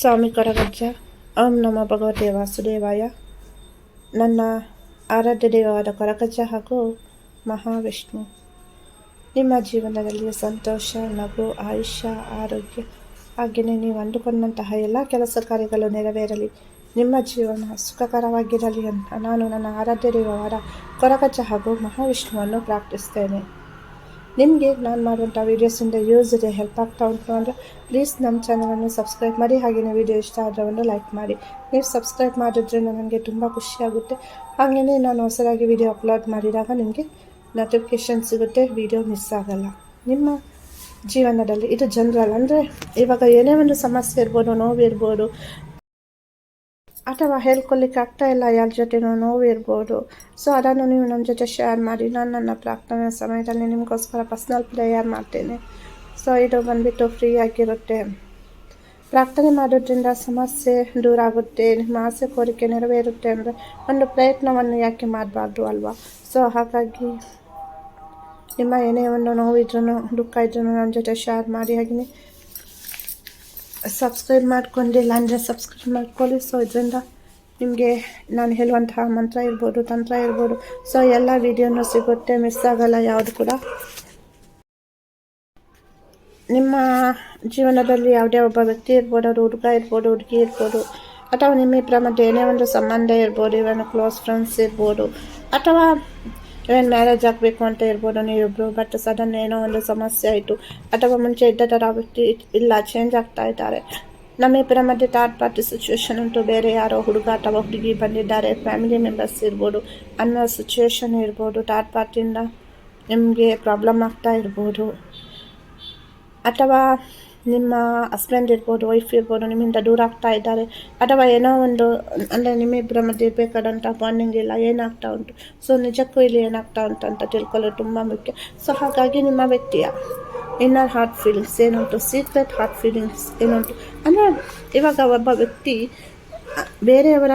ಸ್ವಾಮಿ ಕರಗಜ್ಜ ಓಂ ನಮ ಭಗವತೆ ವಾಸುದೇವಾಯ. ನನ್ನ ಆರಾಧ್ಯ ದೇವವಾದ ಕೊರಗಜ್ಜ ಹಾಗೂ ಮಹಾವಿಷ್ಣು. ನಿಮ್ಮ ಜೀವನದಲ್ಲಿ ಸಂತೋಷ, ನಗು, ಆಯುಷ್ಯ, ಆರೋಗ್ಯ ಹಾಗೆಯೇ ನೀವು ಅಂದುಕೊಂಡಂತಹ ಎಲ್ಲ ಕೆಲಸ ಕಾರ್ಯಗಳು ನೆರವೇರಲಿ. ನಿಮ್ಮ ಜೀವನ ಸುಖಕರವಾಗಿರಲಿ ಅಂತ ನಾನು ನನ್ನ ಆರಾಧ್ಯ ದೇವವಾದ ಕೊರಗಜ್ಜ ಹಾಗೂ ಮಹಾವಿಷ್ಣುವನ್ನು ಪ್ರಾರ್ಥಿಸ್ತೇನೆ. ನಿಮಗೆ ನಾನು ಮಾಡುವಂಥ ವೀಡಿಯೋಸಿಂದ ಯೂಸ್ ಇದೆ ಹೆಲ್ಪ್ ಆಗ್ತಾ ಉಂಟು ಅಂದರೆ ಪ್ಲೀಸ್ ನಮ್ಮ ಚಾನಲನ್ನು ಸಬ್ಸ್ಕ್ರೈಬ್ ಮಾಡಿ ಹಾಗೆಯೇ ವೀಡಿಯೋ ಇಷ್ಟ ಆದರೆ ಒಂದು ಲೈಕ್ ಮಾಡಿ. ನೀವು ಸಬ್ಸ್ಕ್ರೈಬ್ ಮಾಡಿದ್ರಿಂದ ನನಗೆ ತುಂಬ ಖುಷಿಯಾಗುತ್ತೆ ಹಾಗೆಯೇ ನಾನು ಹೊಸದಾಗಿ ವೀಡಿಯೋ ಅಪ್ಲೋಡ್ ಮಾಡಿದಾಗ ನಿಮಗೆ ನೋಟಿಫಿಕೇಷನ್ ಸಿಗುತ್ತೆ ವೀಡಿಯೋ ಮಿಸ್ ಆಗಲ್ಲ. ನಿಮ್ಮ ಜೀವನದಲ್ಲಿ ಇದು ಜನರಲ್ ಅಂದರೆ ಇವಾಗ ಏನೇ ಒಂದು ಸಮಸ್ಯೆ ಇರ್ಬೋದು ನೋವು ಇರ್ಬೋದು ಅಥವಾ ಹೇಳ್ಕೊಳ್ಳಿಕ್ಕೆ ಆಗ್ತಾ ಇಲ್ಲ, ಯಾರ ಜೊತೆನೂ ನೋವು ಇರ್ಬೋದು. ಸೊ ಅದನ್ನು ನೀವು ನನ್ನ ಜೊತೆ ಶೇರ್ ಮಾಡಿ. ನಾನು ನನ್ನ ಪ್ರಾರ್ಥನೆ ಸಮಯದಲ್ಲಿ ನಿಮಗೋಸ್ಕರ ಪರ್ಸ್ನಲ್ ಪ್ರೇಯರ್ ಮಾಡ್ತೇನೆ. ಸೊ ಇದು ಬಂದುಬಿಟ್ಟು ಫ್ರೀ ಆಗಿರುತ್ತೆ. ಪ್ರಾರ್ಥನೆ ಮಾಡೋದ್ರಿಂದ ಸಮಸ್ಯೆ ದೂರ ಆಗುತ್ತೆ ನಿಮ್ಮ ಆಸೆ ಕೋರಿಕೆ ನೆರವೇರುತ್ತೆ ಅಂದರೆ ಒಂದು ಪ್ರಯತ್ನವನ್ನು ಯಾಕೆ ಮಾಡಬಾರ್ದು ಅಲ್ವಾ? ಸೊ ಹಾಗಾಗಿ ನಿಮ್ಮ ಏನೇ ಒಂದು ನೋವಿದ್ರೂ ದುಃಖ ಇದ್ರೂ ನನ್ನ ಜೊತೆ ಶೇರ್ ಮಾಡಿ. ಹಾಗೆಯೇ ಸಬ್ಸ್ಕ್ರೈಬ್ ಮಾಡ್ಕೊಂಡಿಲ್ಲ ಅಂದರೆ ಸಬ್ಸ್ಕ್ರೈಬ್ ಮಾಡ್ಕೊಳ್ಳಿ. ಸೊ ಇದರಿಂದ ನಿಮಗೆ ನಾನು ಹೇಳುವಂತಹ ಮಂತ್ರ ಇರ್ಬೋದು, ತಂತ್ರ ಇರ್ಬೋದು. ಸೊ ಎಲ್ಲ ವಿಡಿಯೋನೂ ಸಿಗುತ್ತೆ ಮಿಸ್ ಆಗಲ್ಲ ಯಾವುದು ಕೂಡ. ನಿಮ್ಮ ಜೀವನದಲ್ಲಿ ಯಾವುದೇ ಒಬ್ಬ ವ್ಯಕ್ತಿ ಇರ್ಬೋದು, ಅವ್ರ ಹುಡುಗ ಇರ್ಬೋದು, ಹುಡುಗಿ ಇರ್ಬೋದು, ಅಥವಾ ನಿಮ್ಮಿಬ್ಬರ ಮಧ್ಯೆ ಏನೇ ಒಂದು ಸಂಬಂಧ ಇರ್ಬೋದು ಇವನ್ ಕ್ಲೋಸ್ ಫ್ರೆಂಡ್ಸ್ ಇರ್ಬೋದು, ಅಥವಾ ಇವನ್ ಮ್ಯಾರೇಜ್ ಆಗಬೇಕು ಅಂತ ಇರ್ಬೋದು ನೀವಿಬ್ಬರು ಬಟ್ ಸಡನ್ ಏನೋ ಒಂದು ಸಮಸ್ಯೆ ಆಯಿತು. ಅಥವಾ ಮುಂಚೆ ಇದ್ದ ಥರ ವ್ಯಕ್ತಿ ಇಲ್ಲ ಚೇಂಜ್ ಆಗ್ತಾ ಇದ್ದಾರೆ. ನಮ್ಮಿಬ್ಬರ ಮಧ್ಯೆ ಥರ್ಡ್ ಪಾರ್ಟಿ ಸಿಚುವೇಶನ್ ಉಂಟು ಬೇರೆ, ಯಾರೋ ಹುಡುಗ ಅಥವಾ ಹುಡುಗಿ ಬಂದಿದ್ದಾರೆ ಫ್ಯಾಮಿಲಿ ಮೆಂಬರ್ಸ್ ಇರ್ಬೋದು ಅನ್ನೋ ಸಿಚುವೇಶನ್ ಇರ್ಬೋದು ಥರ್ಡ್ ಪಾರ್ಟಿಯಿಂದ ನಿಮಗೆ ಪ್ರಾಬ್ಲಮ್ ಆಗ್ತಾ ಇರ್ಬೋದು. ಅಥವಾ ನಿಮ್ಮ ಹಸ್ಬೆಂಡ್ ಇರ್ಬೋದು ವೈಫ್ ಇರ್ಬೋದು, ನಿಮ್ಮಿಂದ ದೂರ ಆಗ್ತಾ ಇದ್ದಾರೆ. ಅಥವಾ ಏನೋ ಒಂದು, ಅಂದರೆ ನಿಮ್ಮಿಬ್ಬರ ಮಧ್ಯೆ ಬೇಕಾದಂಥ ಬಾಂಡಿಂಗ್ ಇಲ್ಲ, ಏನಾಗ್ತಾ ಉಂಟು? ಸೊ ನಿಜಕ್ಕೂ ಇಲ್ಲಿ ಏನಾಗ್ತಾ ಉಂಟು ಅಂತ ತಿಳ್ಕೊಳ್ಳೋದು ತುಂಬ ಮುಖ್ಯ. ಸೊ ಹಾಗಾಗಿ ನಿಮ್ಮ ವ್ಯಕ್ತಿಯ ಇನ್ನರ್ ಹಾರ್ಟ್ ಫೀಲಿಂಗ್ಸ್ ಏನುಂಟು? ಸೀಕ್ರೆಟ್ ಹಾರ್ಟ್ ಫೀಲಿಂಗ್ಸ್ ಏನುಂಟು? ಅಂದರೆ, ಇವಾಗ ಒಬ್ಬ ವ್ಯಕ್ತಿ, ಬೇರೆಯವರ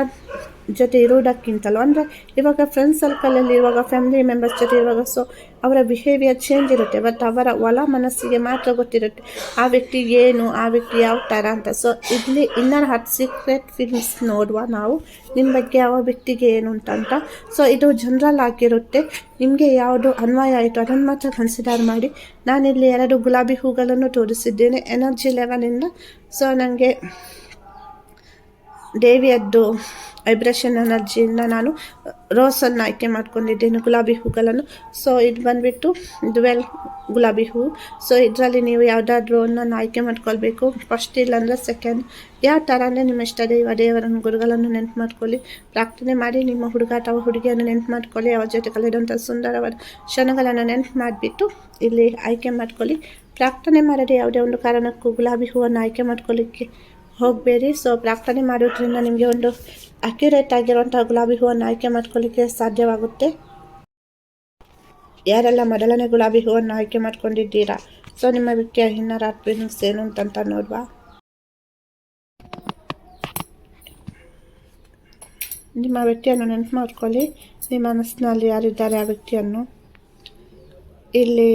ಜೊತೆ ಇರೋದಕ್ಕಿಂತಲೂ ಅಂದರೆ ಇವಾಗ ಫ್ರೆಂಡ್ಸ್ ಸರ್ಕಲಲ್ಲಿ ಇವಾಗ ಫ್ಯಾಮಿಲಿ ಮೆಂಬರ್ಸ್ ಜೊತೆ ಇರುವಾಗ ಸೊ ಅವರ ಬಿಹೇವಿಯರ್ ಚೇಂಜ್ ಇರುತ್ತೆ. ಬಟ್ ಅವರ ಒಲ ಮನಸ್ಸಿಗೆ ಮಾತ್ರ ಗೊತ್ತಿರುತ್ತೆ ಆ ವ್ಯಕ್ತಿ ಏನು, ಆ ವ್ಯಕ್ತಿ ಯಾವ ಥರ ಅಂತ. ಸೊ ಇಲ್ಲಿ ಇನ್ನರ್ ಹಾರ್ಟ್ ಸೀಕ್ರೆಟ್ ಫಿಲ್ಮ್ಸ್ ನೋಡುವ ನಾವು. ನಿಮ್ಮ ಬಗ್ಗೆ ಯಾವ ವ್ಯಕ್ತಿಗೆ ಏನು ಅಂತ ಸೊ ಇದು ಜನರಲ್ ಆಗಿರುತ್ತೆ. ನಿಮಗೆ ಯಾವುದು ಅನ್ವಯ ಆಯಿತು ಅದನ್ನು ಮಾತ್ರ ಕನ್ಸಿಡರ್ ಮಾಡಿ. ನಾನಿಲ್ಲಿ ಎರಡು ಗುಲಾಬಿ ಹೂಗಳನ್ನು ತೋರಿಸಿದ್ದೇನೆ. ಎನರ್ಜಿ ಲೆವೆಲಿಂದ ಸೊ ನನಗೆ ದೇವಿಯದ್ದು ವೈಬ್ರೇಷನ್ ಎನರ್ಜಿಯಿಂದ ನಾನು ರೋಸನ್ನು ಆಯ್ಕೆ ಮಾಡ್ಕೊಂಡಿದ್ದೇನೆ, ಗುಲಾಬಿ ಹೂಗಳನ್ನು. ಸೊ ಇದು ಬಂದುಬಿಟ್ಟು ಡ್ವೆಲ್ ಗುಲಾಬಿ ಹೂವು ಸೊ ಇದರಲ್ಲಿ ನೀವು ಯಾವುದಾದ್ರೂ ಒಂದನ್ನು ಆಯ್ಕೆ ಮಾಡ್ಕೊಳ್ಬೇಕು. ಫಸ್ಟ್ ಇಲ್ಲಾಂದರೆ ಸೆಕೆಂಡ್ ಯಾವ ಥರ ಅಂದರೆ ನಿಮ್ಮ ಇಷ್ಟ ದೈವ, ದೇವರನ್ನು, ಗುರುಗಳನ್ನು ನೆನ್ಪು ಮಾಡ್ಕೊಳ್ಳಿ. ಪ್ರಾರ್ಥನೆ ಮಾಡಿ, ನಿಮ್ಮ ಹುಡುಗ ಅಥವಾ ಹುಡುಗಿಯನ್ನು ನೆನ್ಪು ಮಾಡ್ಕೊಳ್ಳಿ. ಅವ್ರ ಜೊತೆ ಕಳೆದಂಥ ಸುಂದರವಾದ ಕ್ಷಣಗಳನ್ನು ನೆನ್ಪು ಮಾಡಿಬಿಟ್ಟು ಇಲ್ಲಿ ಆಯ್ಕೆ ಮಾಡ್ಕೊಳ್ಳಿ. ಪ್ರಾರ್ಥನೆ ಮಾಡದೆ ಯಾವುದೇ ಒಂದು ಕಾರಣಕ್ಕೂ ಗುಲಾಬಿ ಹೂವನ್ನು ಆಯ್ಕೆ ಮಾಡ್ಕೊಳ್ಳಿಕ್ಕೆ ಹೋಗಬೇಡಿ. ಸೊ ಪ್ರಾರ್ಥನೆ ಮಾಡೋದ್ರಿಂದ ನಿಮಗೆ ಒಂದು ಅಕ್ಯುರೇಟ್ ಆಗಿರುವಂಥ ಗುಲಾಬಿ ಹೂವನ್ನು ಆಯ್ಕೆ ಮಾಡ್ಕೊಳ್ಳಿಕ್ಕೆ ಸಾಧ್ಯವಾಗುತ್ತೆ. ಯಾರೆಲ್ಲ ಮೊದಲನೇ ಗುಲಾಬಿ ಹೂವನ್ನು ಆಯ್ಕೆ ಮಾಡ್ಕೊಂಡಿದ್ದೀರಾ? ಸೊ ನಿಮ್ಮ ವ್ಯಕ್ತಿಯ ಇನ್ನರ್ ಫೀಲಿಂಗ್ಸ್ ಏನು ಅಂತಂತ ನೋಡುವ. ನಿಮ್ಮ ವ್ಯಕ್ತಿಯನ್ನು ನೆನಪು ಮಾಡ್ಕೊಳ್ಳಿ. ನಿಮ್ಮ ಮನಸ್ಸಿನಲ್ಲಿ ಯಾರಿದ್ದಾರೆ ಆ ವ್ಯಕ್ತಿಯನ್ನು? ಇಲ್ಲಿ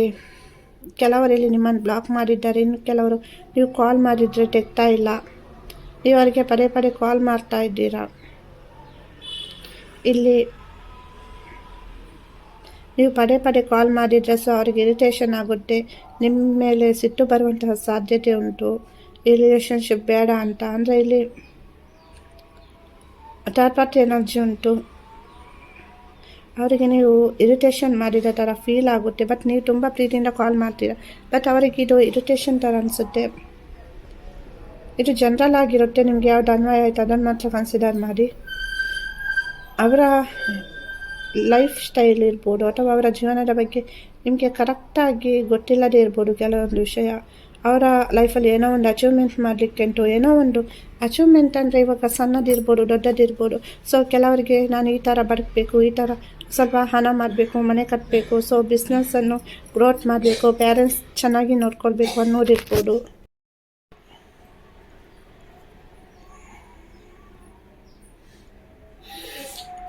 ಕೆಲವರು ಇಲ್ಲಿ ನಿಮ್ಮನ್ನು ಬ್ಲಾಕ್ ಮಾಡಿದ್ದಾರೆ. ಇನ್ನು ಕೆಲವರು ನೀವು ಕಾಲ್ ಮಾಡಿದರೆ ತೆಗ್ತಾ ಇಲ್ಲ. ನೀವು ಅವರಿಗೆ ಪದೇ ಪದೇ ಕಾಲ್ ಮಾಡ್ತಾ ಇದ್ದೀರಾ? ಇಲ್ಲಿ ನೀವು ಪದೇ ಪದೇ ಕಾಲ್ ಮಾಡಿದರೆ ಸೊ ಅವ್ರಿಗೆ ಇರಿಟೇಷನ್ ಆಗುತ್ತೆ. ನಿಮ್ಮ ಮೇಲೆ ಸಿಟ್ಟು ಬರುವಂತಹ ಸಾಧ್ಯತೆ ಉಂಟು. ಈ ರಿಲೇಷನ್ಶಿಪ್ ಬೇಡ ಅಂತ. ಅಂದರೆ ಇಲ್ಲಿ ಥರ್ಡ್ ಪಾರ್ಟಿ ಎನರ್ಜಿ ಉಂಟು? ಅವರಿಗೆ ನೀವು ಇರಿಟೇಷನ್ ಮಾಡಿದ ಥರ ಫೀಲ್ ಆಗುತ್ತೆ. ಬಟ್ ನೀವು ತುಂಬ ಪ್ರೀತಿಯಿಂದ ಕಾಲ್ ಮಾಡ್ತೀರಾ. ಬಟ್ ಅವರಿಗೆ ಇದು ಇರಿಟೇಷನ್ ಥರ ಅನಿಸುತ್ತೆ. ಇದು ಜನರಲ್ ಆಗಿರುತ್ತೆ, ನಿಮ್ಗೆ ಯಾವ್ದು ಅನ್ವಯ ಆಯ್ತು ಅದನ್ನು ಮಾತ್ರ ಕನ್ಸಿಡರ್ ಮಾಡಿ. ಅವರ ಲೈಫ್ ಸ್ಟೈಲ್ ಇರ್ಬೋದು ಅಥವಾ ಅವರ ಜೀವನದ ಬಗ್ಗೆ ನಿಮಗೆ ಕರೆಕ್ಟಾಗಿ ಗೊತ್ತಿಲ್ಲದೆ ಇರ್ಬೋದು ಕೆಲವೊಂದು ವಿಷಯ. ಅವರ ಲೈಫಲ್ಲಿ ಏನೋ ಒಂದು ಅಚೀವ್ಮೆಂಟ್ ಮಾಡಲಿಕ್ಕೆ ಉಂಟು, ಏನೋ ಒಂದು ಅಚೀವ್ಮೆಂಟ್ ಅಂದರೆ ಇವಾಗ ಸಣ್ಣದಿರ್ಬೋದು ದೊಡ್ಡದಿರ್ಬೋದು ಸೊ ಕೆಲವರಿಗೆ ನಾನು ಈ ಥರ ಬದುಕಬೇಕು ಈ ಥರ ಸ್ವಲ್ಪ ಹಣ ಮಾಡಬೇಕು, ಮನೆ ಕಟ್ಟಬೇಕು ಸೊ ಬಿಸ್ನೆಸ್ಸನ್ನು ಗ್ರೋತ್ ಮಾಡಬೇಕು ಪ್ಯಾರೆಂಟ್ಸ್ ಚೆನ್ನಾಗಿ ನೋಡ್ಕೊಳ್ಬೇಕು ಅನ್ನೋದಿರ್ಬೋದು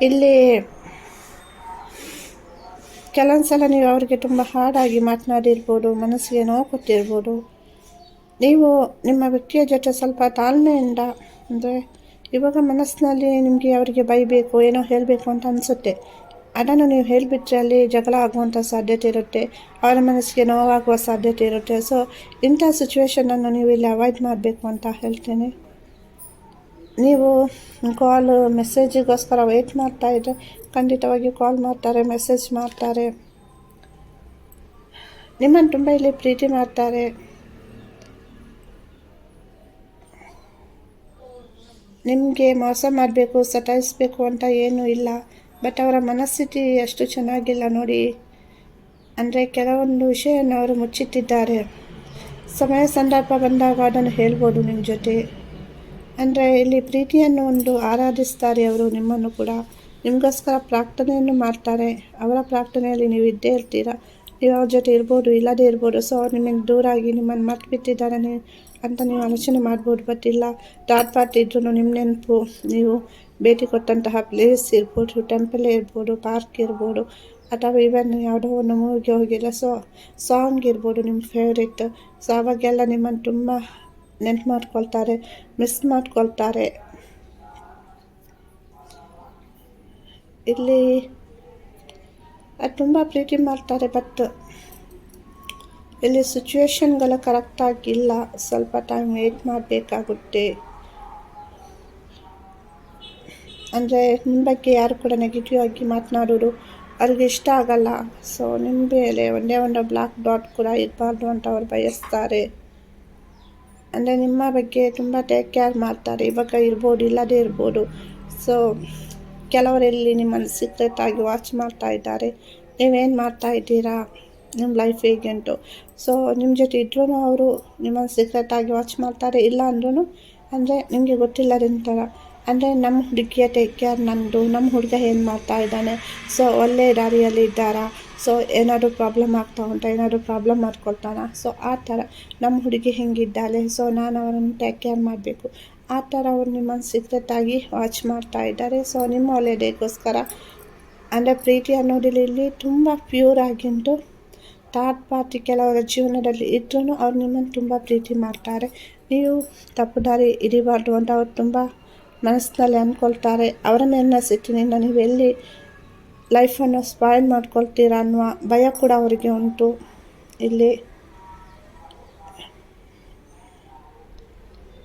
ಇಲ್ಲಿ ಕೆಲವೊಂದು ಸಲ ನೀವು ಅವರಿಗೆ ತುಂಬ ಹಾಡಾಗಿ ಮಾತನಾಡಿರ್ಬೋದು, ಮನಸ್ಸಿಗೆ ನೋವು ಕೊಟ್ಟಿರ್ಬೋದು. ನೀವು ನಿಮ್ಮ ವ್ಯಕ್ತಿಯ ಜೊತೆ ಸ್ವಲ್ಪ ತಾಳ್ಮೆಯಿಂದ, ಅಂದರೆ ಇವಾಗ ಮನಸ್ಸಿನಲ್ಲಿ ನಿಮಗೆ ಅವರಿಗೆ ಬೈಬೇಕು, ಏನೋ ಹೇಳಬೇಕು ಅಂತ ಅನಿಸುತ್ತೆ. ಅದನ್ನು ನೀವು ಹೇಳಿಬಿಟ್ರೆ ಅಲ್ಲಿ ಜಗಳ ಆಗುವಂಥ ಸಾಧ್ಯತೆ ಇರುತ್ತೆ, ಅವರ ಮನಸ್ಸಿಗೆ ನೋವಾಗುವ ಸಾಧ್ಯತೆ ಇರುತ್ತೆ. ಸೊ ಇಂಥ ಸಿಚುವೇಶನನ್ನು ನೀವು ಇಲ್ಲಿ ಅವಾಯ್ಡ್ ಮಾಡಬೇಕು ಅಂತ ಹೇಳ್ತೇನೆ. ನೀವು ಕಾಲ್ ಮೆಸೇಜಿಗೋಸ್ಕರ ವೆಯ್ಟ್ ಮಾಡ್ತಾ ಇದ್ದರೆ ಖಂಡಿತವಾಗಿ ಕಾಲ್ ಮಾಡ್ತಾರೆ ಮೆಸೇಜ್ ಮಾಡ್ತಾರೆ. ನಿಮ್ಮನ್ನು ತುಂಬ ಇಲ್ಲಿ ಪ್ರೀತಿ ಮಾಡ್ತಾರೆ. ನಿಮಗೆ ಮೋಸ ಮಾಡಬೇಕು, ಸತಾಯಿಸ್ಬೇಕು ಅಂತ ಏನೂ ಇಲ್ಲ. ಬಟ್ ಅವರ ಮನಸ್ಥಿತಿ ಅಷ್ಟು ಚೆನ್ನಾಗಿಲ್ಲ ನೋಡಿ. ಅಂದರೆ ಕೆಲವೊಂದು ವಿಷಯವನ್ನು ಅವರು ಮುಚ್ಚಿಟ್ಟಿದ್ದಾರೆ. ಸಮಯ ಸಂದರ್ಭ ಬಂದಾಗ ಅದನ್ನು ಹೇಳ್ಬೋದು ನಿಮ್ಮ ಜೊತೆ. ಅಂದರೆ ಇಲ್ಲಿ ಪ್ರೀತಿಯನ್ನು ಒಂದು ಆರಾಧಿಸ್ತಾರೆ ಅವರು, ನಿಮ್ಮನ್ನು ಕೂಡ. ನಿಮಗೋಸ್ಕರ ಪ್ರಾರ್ಥನೆಯನ್ನು ಮಾಡ್ತಾರೆ. ಅವರ ಪ್ರಾರ್ಥನೆಯಲ್ಲಿ ನೀವು ಇದ್ದೇ ಇರ್ತೀರಾ? ನೀವು ಅವ್ರ ಜೊತೆ ಇರ್ಬೋದು, ಇಲ್ಲದೇ ಇರ್ಬೋದು. ಸೊ ಅವ್ರು ನಿಮಗೆ ದೂರಾಗಿ ನಿಮ್ಮನ್ನು ಮರ್ತು ಬಿಟ್ಟಿದ್ದಾರೆ ಅಂತ ನೀವು ಆಲೋಚನೆ ಮಾಡ್ಬೋದು. ಬಟ್ ಇಲ್ಲ ಥರ್ಡ್ ಇದ್ರೂ ನಿಮ್ಮ ನೆನಪು. ನೀವು ಭೇಟಿ ಕೊಟ್ಟಂತಹ ಪ್ಲೇಸ್ ಇರ್ಬೋದು ಟೆಂಪಲ್ ಇರ್ಬೋದು ಪಾರ್ಕ್ ಇರ್ಬೋದು, ಅಥವಾ ಇವನ್ ಯಾವುದೋ ಒಂದು ಮೂವಿಗೆ ಹೋಗಿಲ್ಲ. ಸೊ ಸಾಂಗ್ ಇರ್ಬೋದು ನಿಮ್ಮ ಫೇವ್ರೆಟ್ ಸೊ ಅವಾಗೆಲ್ಲ ನಿಮ್ಮನ್ನು ತುಂಬ ನೆನ್ಪು ಮಾಡ್ಕೊಳ್ತಾರೆ, ಮಿಸ್ ಮಾಡ್ಕೊಳ್ತಾರೆ. ಇಲ್ಲಿ, ಅದು ತುಂಬ ಪ್ರೀತಿ ಮಾಡ್ತಾರೆ ಬಟ್ ಇಲ್ಲಿ ಸಿಚುವೇಶನ್ಗಳು ಕರೆಕ್ಟಾಗಿಲ್ಲ ಸ್ವಲ್ಪ ಟೈಮ್ ವೇಟ್ ಮಾಡಬೇಕಾಗುತ್ತೆ. ಅಂದರೆ ನಿಮ್ಮ ಬಗ್ಗೆ ಯಾರು ಕೂಡ ನೆಗೆಟಿವ್ ಆಗಿ ಮಾತನಾಡೋರು ಅವ್ರಿಗೆ ಇಷ್ಟ ಆಗಲ್ಲ. ಸೊ ನಿಮ್ಮ ಮೇಲೆ ಒಂದೇ ಒಂದು ಬ್ಲಾಕ್ ಡಾಟ್ ಕೂಡ ಇರಬಾರ್ದು ಅಂತ ಅವ್ರು ಬಯಸ್ತಾರೆ. ಅಂದರೆ ನಿಮ್ಮ ಬಗ್ಗೆ ತುಂಬ ಟೇಕ್ ಕೇರ್ ಮಾಡ್ತಾರೆ. ಇವಾಗ ಇರ್ಬೋದು, ಇಲ್ಲದೇ ಇರ್ಬೋದು. ಸೊ ಕೆಲವರೆಲ್ಲಿ ನಿಮ್ಮನ್ನು ಸೀಕ್ರೆಟಾಗಿ ವಾಚ್ ಮಾಡ್ತಾ ಇದ್ದಾರೆ. ನೀವೇನು ಮಾಡ್ತಾ ಇದ್ದೀರಾ? ನಿಮ್ಮ ಲೈಫ್ ಹೇಗೆ ಉಂಟು? ಸೊ ನಿಮ್ಮ ಜೊತೆ ಇದ್ರೂ ಅವರು ನಿಮ್ಮನ್ನು ಸೀಕ್ರೆಟಾಗಿ ವಾಚ್ ಮಾಡ್ತಾರೆ. ಇಲ್ಲ ಅಂದ್ರೂ ಅಂದರೆ ನಿಮಗೆ ಗೊತ್ತಿಲ್ಲದಂತರ ಅಂದರೆ ನಮ್ಮ ಹುಡುಗಿಯ ಟೇಕ್ ಕೇರ್ ನಮ್ಮದು ನಮ್ಮ ಹುಡುಗ ಏನು ಮಾಡ್ತಾ ಇದ್ದಾನೆ? ಸೊ ಒಳ್ಳೆ ದಾರಿಯಲ್ಲಿ ಇದ್ದಾರಾ? ಸೊ ಏನಾದರೂ ಪ್ರಾಬ್ಲಮ್ ಆಗ್ತಾ ಉಂಟಾ? ಏನಾದರೂ ಪ್ರಾಬ್ಲಮ್ ಮಾಡ್ಕೊಳ್ತಾನ? ಸೊ ಆ ಥರ ನಮ್ಮ ಹುಡುಗಿ ಹೆಂಗಿದ್ದಾಳೆ? ಸೊ ನಾನು ಅವರನ್ನು ಟೇಕ್ ಕೇರ್ ಮಾಡಬೇಕು. ಆ ಥರ ಅವ್ರು ನಿಮ್ಮನ್ನು ಸೀಕ್ರೆಟಾಗಿ ವಾಚ್ ಮಾಡ್ತಾ ಇದ್ದಾರೆ. ಸೊ ನಿಮ್ಮ ಒಳ್ಳೆಯದಕ್ಕೋಸ್ಕರ ಅಂದರೆ ಪ್ರೀತಿ ಅನ್ನೋದಿಲ್ಲ ಇಲ್ಲಿ ತುಂಬ ಪ್ಯೂರ್ ಆಗಿಂಟು. ಥರ್ಡ್ ಪಾರ್ಟಿ ಕೆಲವರ ಜೀವನದಲ್ಲಿ ಇದ್ರೂ ಅವ್ರು ನಿಮ್ಮನ್ನು ತುಂಬ ಪ್ರೀತಿ ಮಾಡ್ತಾರೆ. ನೀವು ತಪ್ಪು ದಾರಿ ಹಿಡಿಬಾರ್ದು ಅಂತ ಅವ್ರು ತುಂಬ ಮನಸ್ಸಿನಲ್ಲಿ ಅಂದ್ಕೊಳ್ತಾರೆ. ಅವರ ಮೇಲಿನ ಸಿಟ್ಟಿನಿಂದ ನೀವೆಲ್ಲಿ ಲೈಫನ್ನು ಸ್ಪಾಯ್ಲ್ ಮಾಡ್ಕೊಳ್ತೀರಾ ಅನ್ನುವ ಭಯ ಕೂಡ ಅವರಿಗೆ ಉಂಟು. ಇಲ್ಲಿ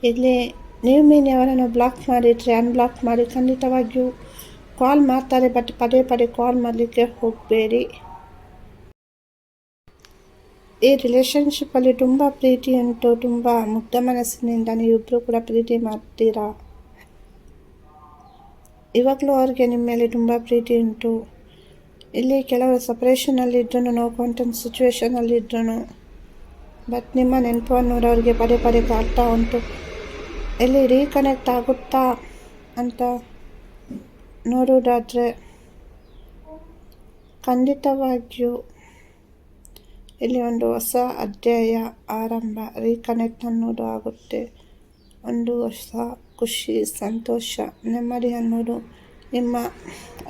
ಇಲ್ಲಿ ನೀವು ಮೀನು ಅವರನ್ನು ಬ್ಲಾಕ್ ಮಾಡಿದರೆ ಅನ್ಬ್ಲಾಕ್ ಮಾಡಿ ಖಂಡಿತವಾಗಿಯೂ ಕಾಲ್ ಮಾಡ್ತಾರೆ ಬಟ್ ಪದೇ ಪದೇ ಕಾಲ್ ಮಾಡಲಿಕ್ಕೆ ಹೋಗಬೇಡಿ. ಈ ರಿಲೇಷನ್ಶಿಪ್ಪಲ್ಲಿ ತುಂಬ ಪ್ರೀತಿ ಉಂಟು, ತುಂಬ ಮುಗ್ಧ ಮನಸ್ಸಿನಿಂದ ನೀವಿಬ್ಬರು ಕೂಡ ಪ್ರೀತಿ ಮಾಡ್ತೀರಾ? ಇವಾಗಲೂ ಅವ್ರಿಗೆ ನಿಮ್ಮ ಮೇಲೆ ತುಂಬ ಪ್ರೀತಿ ಉಂಟು. ಇಲ್ಲಿ ಕೆಲವರು ಸಪ್ರೇಷನಲ್ಲಿದ್ದನು ನೋ ಕಾಂಟೆಂಟ್ ಸಿಚುವೇಶನಲ್ಲಿದ್ದರೂ ಬಟ್ ನಿಮ್ಮ ನೆನಪು ಅನ್ನೋರು ಅವ್ರಿಗೆ ಪದೇ ಪದೇ ಕಾಡ್ತಾ ಉಂಟು. ಇಲ್ಲಿ ರೀಕನೆಕ್ಟ್ ಆಗುತ್ತಾ ಅಂತ ನೋಡೋದಾದರೆ ಖಂಡಿತವಾಗಿಯೂ ಇಲ್ಲಿ ಒಂದು ಹೊಸ ಅಧ್ಯಾಯ ಆರಂಭ ರೀಕನೆಕ್ಟ್ ಅನ್ನೋದು ಆಗುತ್ತೆ. ಒಂದು ಹೊಸ ಖುಷಿ, ಸಂತೋಷ, ನೆಮ್ಮದಿ ಅನ್ನೋದು ನಿಮ್ಮ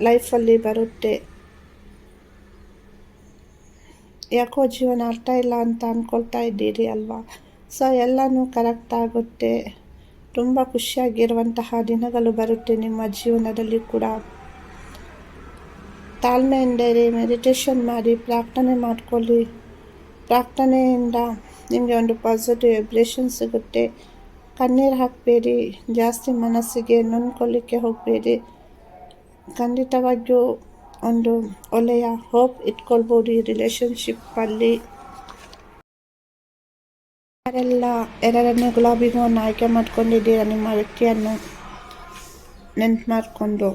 ಲೈಫಲ್ಲಿ ಬರುತ್ತೆ. ಯಾಕೋ ಜೀವನ ಅರ್ಥ ಇಲ್ಲ ಅಂತ ಅಂದ್ಕೊಳ್ತಾ ಇದ್ದೀರಿ ಅಲ್ವಾ? ಸೊ, ಎಲ್ಲನೂ ಕರೆಕ್ಟ್ ಆಗುತ್ತೆ. ತುಂಬ ಖುಷಿಯಾಗಿರುವಂತಹ ದಿನಗಳು ಬರುತ್ತೆ ನಿಮ್ಮ ಜೀವನದಲ್ಲಿ ಕೂಡ. ತಾಳ್ಮೆಯಿಂದ ಮೆಡಿಟೇಷನ್ ಮಾಡಿ, ಪ್ರಾರ್ಥನೆ ಮಾಡ್ಕೊಳ್ಳಿ. ಪ್ರಾರ್ಥನೆಯಿಂದ ನಿಮಗೆ ಒಂದು ಪಾಸಿಟಿವ್ ವೈಬ್ರೇಷನ್ ಸಿಗುತ್ತೆ. ಕಣ್ಣೀರು ಹಾಕಬೇಡಿ, ಜಾಸ್ತಿ ಮನಸ್ಸಿಗೆ ನೊಂದ್ಕೊಳ್ಳಿಕ್ಕೆ ಹೋಗಬೇಡಿ. ಖಂಡಿತವಾಗಿಯೂ ಒಂದು ಒಳ್ಳೆಯ ಹೋಪ್ ಇಟ್ಕೊಳ್ಬೋದು ಈ ರಿಲೇಷನ್ಶಿಪ್ಪಲ್ಲಿ ಯಾರೆಲ್ಲ ಎರಡನೇ ಗುಲಾಬಿಗೂ ಆಯ್ಕೆ ಮಾಡ್ಕೊಂಡಿದ್ದೀರಾ? ನಿಮ್ಮ ವ್ಯಕ್ತಿಯನ್ನು ನೆನ್ಪು ಮಾಡಿಕೊಂಡು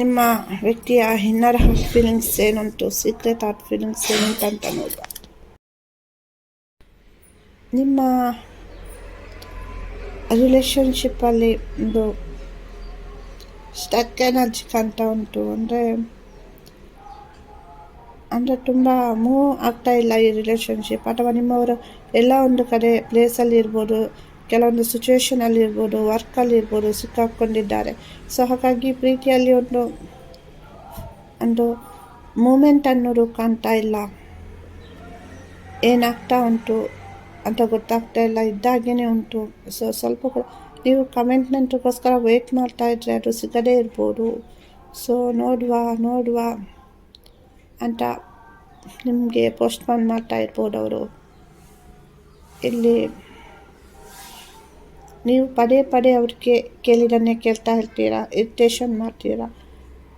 ನಿಮ್ಮ ವ್ಯಕ್ತಿಯ ಇನ್ನರ್ ಹಾರ್ಟ್ ಫೀಲಿಂಗ್ಸ್ ಏನುಂಟು ಸೀಕ್ರೆಟ್ ಹಾರ್ಟ್ ಫೀಲಿಂಗ್ಸ್ ಏನುಂಟು ಅಂತ ನೋಡುವ. ನಿಮ್ಮ ರಿಲೇಷನ್ಶಿಪ್ಪಲ್ಲಿ ಒಂದು ಸ್ಟಕ್ ಎನರ್ಜಿ ಕಾಣ್ತಾ ಉಂಟು ಅಂದರೆ ಅಂದರೆ ತುಂಬ ಮೂವ್ ಆಗ್ತಾ ಇಲ್ಲ ಈ ರಿಲೇಷನ್ಶಿಪ್ ಅಥವಾ ನಿಮ್ಮವರು ಎಲ್ಲ ಒಂದು ಕಡೆ ಪ್ಲೇಸಲ್ಲಿ ಇರ್ಬೋದು, ಕೆಲವೊಂದು ಸಿಚುವೇಷನಲ್ಲಿ ಇರ್ಬೋದು ವರ್ಕಲ್ಲಿ ಇರ್ಬೋದು ಸಿಕ್ಕಾಕ್ಕೊಂಡಿದ್ದಾರೆ ಸೊ ಹಾಗಾಗಿ ಪ್ರೀತಿಯಲ್ಲಿ ಒಂದು ಒಂದು ಮೂಮೆಂಟ್ ಅನ್ನೋದು ಕಾಣ್ತಾ ಇಲ್ಲ. ಏನಾಗ್ತಾ ಉಂಟು? ಅಂತ ಗೊತ್ತಾಗ್ತಾ ಇಲ್ಲ. ಇದ್ದಾಗೇ ಉಂಟು. ಸೊ ಸ್ವಲ್ಪ ಕೂಡ ನೀವು ಕಮೆಂಟ್ಮೆಂಟ್ಗೋಸ್ಕರ ವೆಯ್ಟ್ ಮಾಡ್ತಾ ಇದ್ರೆ ಅದು ಸಿಗದೇ ಇರ್ಬೋದು. ಸೊ ನೋಡುವ ನೋಡುವ ಅಂತ ನಿಮಗೆ ಪೋಸ್ಟ್ಪೋನ್ ಮಾಡ್ತಾ ಇರ್ಬೋದು ಅವರು. ಇಲ್ಲಿ ನೀವು ಪದೇ ಪದೇ ಅವ್ರಿಗೆ ಕೇಳಿದನ್ನೇ ಕೇಳ್ತಾ ಇರ್ತೀರಾ ಇರಿಟೇಷನ್ ಮಾಡ್ತೀರಾ?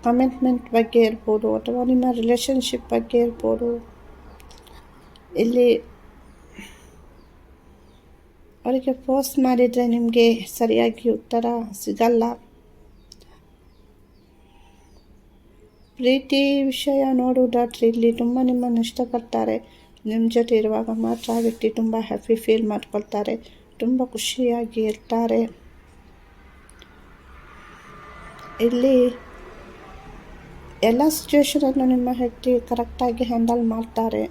ಕಮೆಂಟ್ಮೆಂಟ್ ಬಗ್ಗೆ ಇರ್ಬೋದು ಅಥವಾ ನಿಮ್ಮ ರಿಲೇಷನ್ಶಿಪ್ ಬಗ್ಗೆ ಇರ್ಬೋದು. ಇಲ್ಲಿ ಅವರಿಗೆ ಪೋಸ್ಟ್ ಮಾಡಿದರೆ ನಿಮಗೆ ಸರಿಯಾಗಿ ಉತ್ತರ ಸಿಗಲ್ಲ. ಪ್ರೀತಿ ವಿಷಯ ನೋಡುವುದಾದ್ರೆ ಇಲ್ಲಿ ತುಂಬ ನಿಮ್ಮನ್ನು ಇಷ್ಟಪಡ್ತಾರೆ ನಿಮ್ಮ ಜೊತೆ ಇರುವಾಗ ಮಾತ್ರ ಆ ವ್ಯಕ್ತಿ ತುಂಬ ಹ್ಯಾಪಿ ಫೀಲ್ ಮಾಡ್ಕೊಳ್ತಾರೆ, ತುಂಬ ಖುಷಿಯಾಗಿ ಇರ್ತಾರೆ. ಇಲ್ಲಿ ಎಲ್ಲ ಸಿಚುವೇಶನನ್ನು ನಿಮ್ಮ ವ್ಯಕ್ತಿ ಕರೆಕ್ಟಾಗಿ ಹ್ಯಾಂಡಲ್ ಮಾಡ್ತಾರೆ.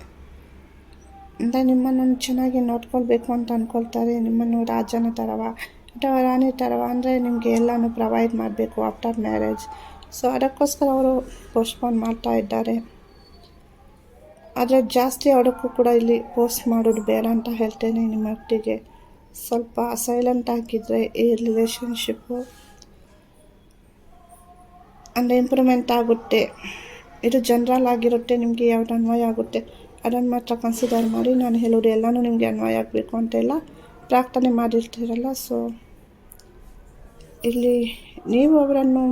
ಅಂದರೆ ನಿಮ್ಮನ್ನು ಚೆನ್ನಾಗಿ ನೋಡ್ಕೊಳ್ಬೇಕು ಅಂತ ಅಂದ್ಕೊಳ್ತಾರೆ ನಿಮ್ಮನ್ನು ರಾಜನ ಥರವ ಅಥವಾ ರಾಣಿ ಥರವ ಅಂದರೆ ನಿಮಗೆ ಎಲ್ಲನೂ ಪ್ರೊವೈಡ್ ಮಾಡಬೇಕು ಆಫ್ಟರ್ ಮ್ಯಾರೇಜ್ ಸೊ ಅದಕ್ಕೋಸ್ಕರ ಅವರು ಪೋಸ್ಟ್ಪೋನ್ ಮಾಡ್ತಾ ಇದ್ದಾರೆ. ಆದರೆ ಜಾಸ್ತಿ ಅವಡಕ್ಕೂ ಕೂಡ ಇಲ್ಲಿ ಪೋಸ್ಟ್ ಮಾಡೋದು ಬೇಡ ಅಂತ ಹೇಳ್ತೇನೆ ನಿಮ್ಮ ಒಟ್ಟಿಗೆ ಸ್ವಲ್ಪ ಸೈಲೆಂಟ್ ಆಗಿದ್ದರೆ ಈ ರಿಲೇಷನ್ಶಿಪ್ಪು ಅಂದರೆ ಇಂಪ್ರೂವ್ಮೆಂಟ್ ಆಗುತ್ತೆ. ಇದು ಜನರಲ್ ಆಗಿರುತ್ತೆ, ನಿಮಗೆ ಯಾವ್ದು ಅನ್ವಯ ಆಗುತ್ತೆ? ಅದನ್ನು ಮಾತ್ರ ಕನ್ಸಿಡರ್ ಮಾಡಿ ನಾನು ಹೇಳೋದು ಎಲ್ಲನೂ ನಿಮಗೆ ಅನ್ವಯ ಆಗಬೇಕು ಅಂತ ಎಲ್ಲ ಪ್ರಾರ್ಥನೆ ಮಾಡಿರ್ತೀರಲ್ಲ ಸೊ ಇಲ್ಲಿ ನೀವು ಅವರನ್ನು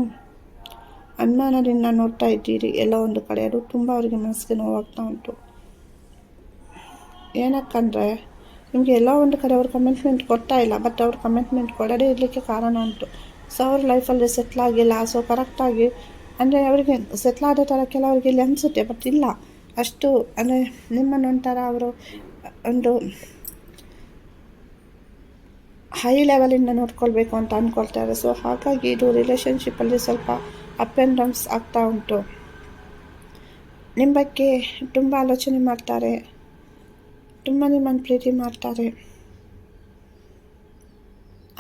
ಅನುಮಾನದಿಂದ ನೋಡ್ತಾ ಇದ್ದೀರಿ, ಎಲ್ಲ ಒಂದು ಕಡೆ. ಅದು ತುಂಬ ಅವರಿಗೆ ಮನಸ್ಸಿಗೆ ನೋವಾಗ್ತಾ ಉಂಟು. ಏನಕ್ಕಂದರೆ, ನಿಮಗೆ ಎಲ್ಲ ಒಂದು ಕಡೆ ಅವ್ರು ಕಮಿಟ್ಮೆಂಟ್ ಕೊಡ್ತಾ ಇಲ್ಲ ಬಟ್ ಅವ್ರ ಕಮಿಟ್ಮೆಂಟ್ ಕೊಡದೇ ಇರಲಿಕ್ಕೆ ಕಾರಣ ಉಂಟು. ಸೊ ಅವ್ರ ಲೈಫಲ್ಲಿ ಸೆಟ್ಲ್ ಆಗಿಲ್ಲ ಸೊ ಕರೆಕ್ಟಾಗಿ ಅಂದರೆ ಅವರಿಗೆ ಸೆಟ್ಲ್ ಆದ ಥರ ಕೆಲವರಿಗೆ ಇಲ್ಲಿ ಅನಿಸುತ್ತೆ ಬಟ್ ಇಲ್ಲ. ಅಷ್ಟು, ಅಂದರೆ ನಿಮ್ಮನ್ನು ಒಂಥರ ಅವರು ಒಂದು ಹೈ ಲೆವೆಲಿಂದ ನೋಡ್ಕೊಳ್ಬೇಕು ಅಂತ ಅಂದ್ಕೊಳ್ತಾರೆ ಸೊ ಹಾಗಾಗಿ ಇದು ರಿಲೇಷನ್ಶಿಪ್ಪಲ್ಲಿ ಸ್ವಲ್ಪ ಅಪ್ ಆ್ಯಂಡ್ ಡೌನ್ಸ್ ಆಗ್ತಾ ಉಂಟು. ನಿಮ್ಮ ಬಗ್ಗೆ ತುಂಬ ಆಲೋಚನೆ ಮಾಡ್ತಾರೆ. ತುಂಬ ನಿಮ್ಮನ್ನು ಪ್ರೀತಿ ಮಾಡ್ತಾರೆ.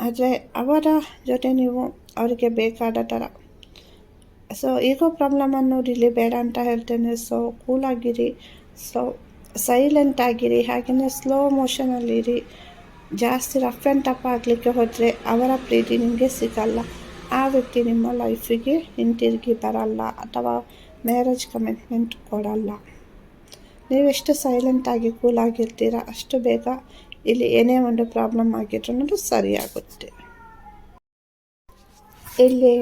ಆದರೆ ಅವರ ಜೊತೆ ನೀವು ಅವರಿಗೆ ಬೇಕಾದ ಥರ ಸೊ ಈಗೋ ಪ್ರಾಬ್ಲಮ್ ಅನ್ನೋದು ಇಲ್ಲಿ ಬೇಡ ಅಂತ ಹೇಳ್ತೇನೆ. ಸೊ ಕೂಲಾಗಿರಿ ಸೊ ಸೈಲೆಂಟ್ ಆಗಿರಿ. ಹಾಗೆಯೇ ಸ್ಲೋ ಮೋಷನಲ್ಲಿರಿ ಜಾಸ್ತಿ ರಫ್ ಆ್ಯಂಡ್ ಟಫ್ ಆಗಲಿಕ್ಕೆ ಹೋದರೆ ಅವರ ಪ್ರೀತಿ ನಿಮಗೆ ಸಿಗಲ್ಲ. ಆ ವ್ಯಕ್ತಿ ನಿಮ್ಮ ಲೈಫಿಗೆ ಹಿಂತಿರುಗಿ ಬರಲ್ಲ ಅಥವಾ ಮ್ಯಾರೇಜ್ ಕಮಿಟ್ಮೆಂಟ್ ಕೊಡಲ್ಲ. ನೀವೆಷ್ಟು ಸೈಲೆಂಟಾಗಿ ಕೂಲಾಗಿರ್ತೀರ ಅಷ್ಟು ಬೇಗ ಇಲ್ಲಿ ಏನೇ ಒಂದು ಪ್ರಾಬ್ಲಮ್ ಆಗಿದ್ರು ಅನ್ನೋದು ಸರಿಯಾಗುತ್ತೆ. ಇಲ್ಲಿ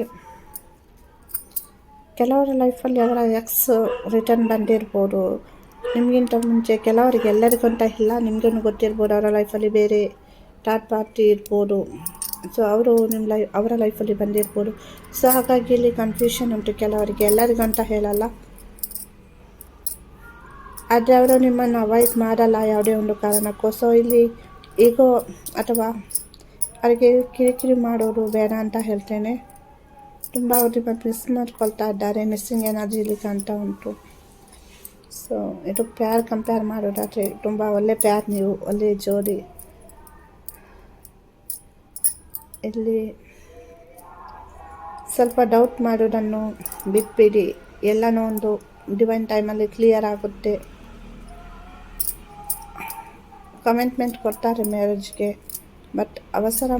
ಕೆಲವರ ಲೈಫಲ್ಲಿ ಅವರ ಎಕ್ಸ್ ರಿಟರ್ನ್ ಬಂದಿರ್ಬೋದು. ನಿಮಗಿಂತ ಮುಂಚೆ ಕೆಲವರಿಗೆ ಎಲ್ಲರಿಗಂತ ಇಲ್ಲ ನಿಮಗೂ ಗೊತ್ತಿರ್ಬೋದು ಅವರ ಲೈಫಲ್ಲಿ ಬೇರೆ ಥರ್ಡ್ ಪಾರ್ಟಿ ಇರ್ಬೋದು. ಸೊ ಅವರು ನಿಮ್ಮ ಲೈ ಅವರ ಲೈಫಲ್ಲಿ ಬಂದಿರ್ಬೋದು. ಸೊ ಹಾಗಾಗಿ ಇಲ್ಲಿ ಕನ್ಫ್ಯೂಷನ್ ಉಂಟು ಕೆಲವರಿಗೆ ಎಲ್ಲರಿಗೂ ಅಂತ ಹೇಳಲ್ಲ. ಆದರೆ ಅವರು ನಿಮ್ಮನ್ನು ಅವಾಯ್ಡ್ ಮಾಡಲ್ಲ ಯಾವುದೇ ಒಂದು ಕಾರಣಕ್ಕೂ. ಸೊ ಇಲ್ಲಿ ಈಗೋ ಅಥವಾ ಅವರಿಗೆ ಕಿರಿಕಿರಿ ಮಾಡೋದು ಬೇಡ ಅಂತ ಹೇಳ್ತೇನೆ. ತುಂಬ ಅವ್ರಿಗೆ ಮಿಸ್ ಮಾಡ್ಕೊಳ್ತಾ ಇದ್ದಾರೆ ಮಿಸ್ಸಿಂಗ್ ಎನರ್ಜಿ ಇಲ್ಲಿ ಕಾಣ್ತಾ ಉಂಟು. ಸೊ ಇದು ಪ್ಯಾರ್ ಕಂಪೇರ್ ಮಾಡೋದಾದರೆ ತುಂಬ ಒಳ್ಳೆ ಪ್ಯಾರ್ ನೀವು, ಒಳ್ಳೆ ಜೋಡಿ. ಇಲ್ಲಿ ಸ್ವಲ್ಪ ಡೌಟ್ ಮಾಡೋದನ್ನು ಬಿಟ್ಬಿಡಿ. ಎಲ್ಲನೂ ಒಂದು ಡಿವೈನ್ ಟೈಮಲ್ಲಿ ಕ್ಲಿಯರ್ ಆಗುತ್ತೆ. ಕಮೆಂಟ್ಮೆಂಟ್ ಕೊಡ್ತಾರೆ ಮ್ಯಾರೇಜ್ಗೆ ಬಟ್ ಅವಸರ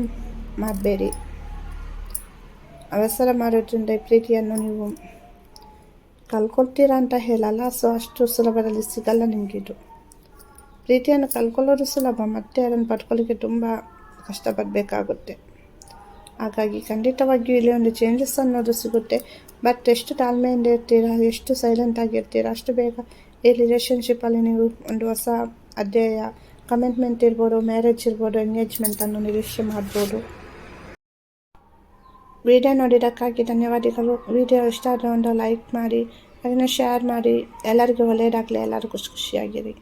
ಮಾಡಬೇಡಿ. ಅವಸರ ಮಾಡೋದ್ರಿಂದ ಈ ಪ್ರೀತಿಯನ್ನು ನೀವು ಕಲ್ಕೊಳ್ತೀರಾ ಅಂತ ಹೇಳಲ್ಲ, ಸೊ ಅಷ್ಟು ಸುಲಭದಲ್ಲಿ ಸಿಗಲ್ಲ ನಿಮಗಿದು. ಪ್ರೀತಿಯನ್ನು ಕಲ್ಕೊಳ್ಳೋದು ಸುಲಭ, ಮತ್ತೆ ಅದನ್ನು ಪಡ್ಕೊಳ್ಳಿಕ್ಕೆ ತುಂಬ ಕಷ್ಟಪಡಬೇಕಾಗುತ್ತೆ. ಹಾಗಾಗಿ ಖಂಡಿತವಾಗಿಯೂ ಇಲ್ಲಿ ಒಂದು ಚೇಂಜಸ್ ಅನ್ನೋದು ಸಿಗುತ್ತೆ. ಬಟ್ ಎಷ್ಟು ತಾಳ್ಮೆಯಿಂದ ಇರ್ತೀರಾ, ಎಷ್ಟು ಸೈಲೆಂಟ್ ಆಗಿರ್ತೀರಾ ಅಷ್ಟು ಬೇಗ ಈ ರಿಲೇಷನ್ಶಿಪ್ಪಲ್ಲಿ ನೀವು ಒಂದು ಹೊಸ ಅಧ್ಯಾಯ ಕಮಿಟ್ಮೆಂಟ್ ಇರ್ಬೋದು ಮ್ಯಾರೇಜ್ ಇರ್ಬೋದು ಎಂಗೇಜ್ಮೆಂಟನ್ನು ನಿರೀಕ್ಷೆ ಮಾಡ್ಬೋದು. ವಿಡಿಯೋ ನೋಡಿದಕ್ಕಾಗಿ ಧನ್ಯವಾದಗಳು. ವಿಡಿಯೋ ಇಷ್ಟ ಆದರೆ ಒಂದು ಲೈಕ್ ಮಾಡಿ, ಅದನ್ನು ಶೇರ್ ಮಾಡಿ. ಎಲ್ಲರಿಗೂ ಒಳ್ಳೆಯದಾಗಲಿ. ಎಲ್ಲರಿಗೂ ಖುಷಿ ಖುಷಿಯಾಗಿರಿ.